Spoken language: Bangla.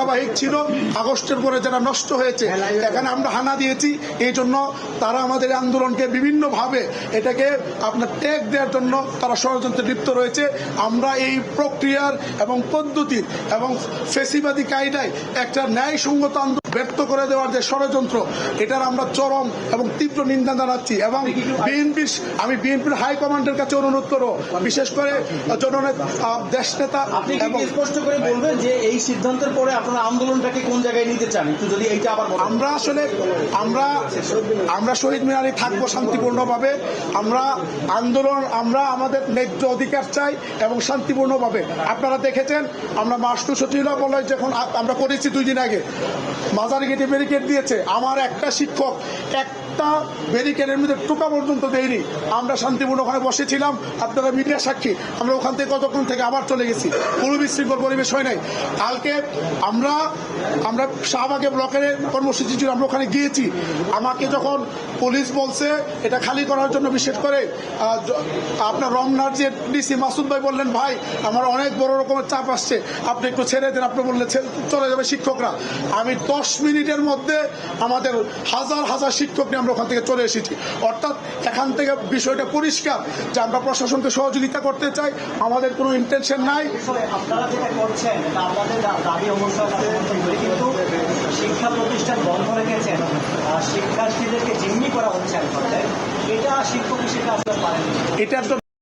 ধারাবাহিক ছিল। আগস্টের পরে যারা নষ্ট হয়েছে, এখানে আমরা হানা দিয়েছি। এই জন্য তারা আমাদের আন্দোলনকে বিভিন্নভাবে এটাকে আপনার টেক দেওয়ার জন্য তারা ষড়যন্ত্রে লিপ্ত রয়েছে। আমরা এই প্রক্রিয়ার এবং পদ্ধতির এবং ফেসিবাদী কায়দায় একটা ন্যায়সঙ্গত আন্দোলন ব্যর্থ করে দেওয়ার যে ষড়যন্ত্র এটার আমরা চরম এবং তীব্র নিন্দা জানাচ্ছি এবং বিএনপির আমি বিএনপির হাইকমান্ডের কাছে অনুরোধ করব বিশেষ করে জননেতা দেশ নেতা আপনি স্পষ্ট করে বলবেন যে এই সিদ্ধান্তের পরে আপনারা আন্দোলনটাকে কোন জায়গায় নিতে চান? একটু যদি এইটা আবার আমরা আসলে আমরা আমরা শহীদ মিনারে থাকব শান্তিপূর্ণভাবে। আমরা আন্দোলন আমরা আমাদের ন্যায্য অধিকার চাই এবং শান্তিপূর্ণভাবে। আপনারা দেখেছেন আমরা মাস্টু সচিবালয় যখন আমরা করেছি দুই দিন আগে। মাজার গেটে ব্যারিকেড দিয়েছে। আমার একটা শিক্ষক একটা ব্যারিকেডের মধ্যে টোকা পর্যন্ত দেয়নি। আমরা শান্তিপূর্ণ ওখানে বসেছিলাম। আপনারা মিডিয়া সাক্ষী। আমরা ওখান থেকে কতক্ষণ থেকে আবার চলে গেছি? কোনো বিশৃঙ্খল পরিবেশ হয় নাই। কালকে আমরা আমরা শাহবাগে ব্লকের কর্মসূচি ছিল, আমরা ওখানে গিয়েছি। আমাকে যখন পুলিশ বলছে, এটা খালি করার জন্য বিশেষ করে আপনার রমনার যে ডিসি মাসুদ ভাই বললেন, ভাই, আমার অনেক বড় রকমের চাপ আসছে। আপনি একটু ছেড়ে দেন। আপনি বললেন চলে যাবে শিক্ষকরা। আমি দশ মিনিটের মধ্যে আমাদের হাজার হাজার শিক্ষক নিয়ে আমরা ওখান থেকে চলে এসেছি। অর্থাৎ এখান থেকে বিষয়টা পরিষ্কার যে আমরা প্রশাসনকে সহযোগিতা করতে চাই আমাদের কোনো ইন্টেনশন নাই। আপনারা যেটা করছেন এটা আপনাদের দাবি কিন্তু শিক্ষা প্রতিষ্ঠান বন্ধ রেখেছেন আর শিক্ষার্থীদেরকে জিম্মি করা হচ্ছে। এটা শিক্ষক হিসেবে আসলে পারেন এটা জন্য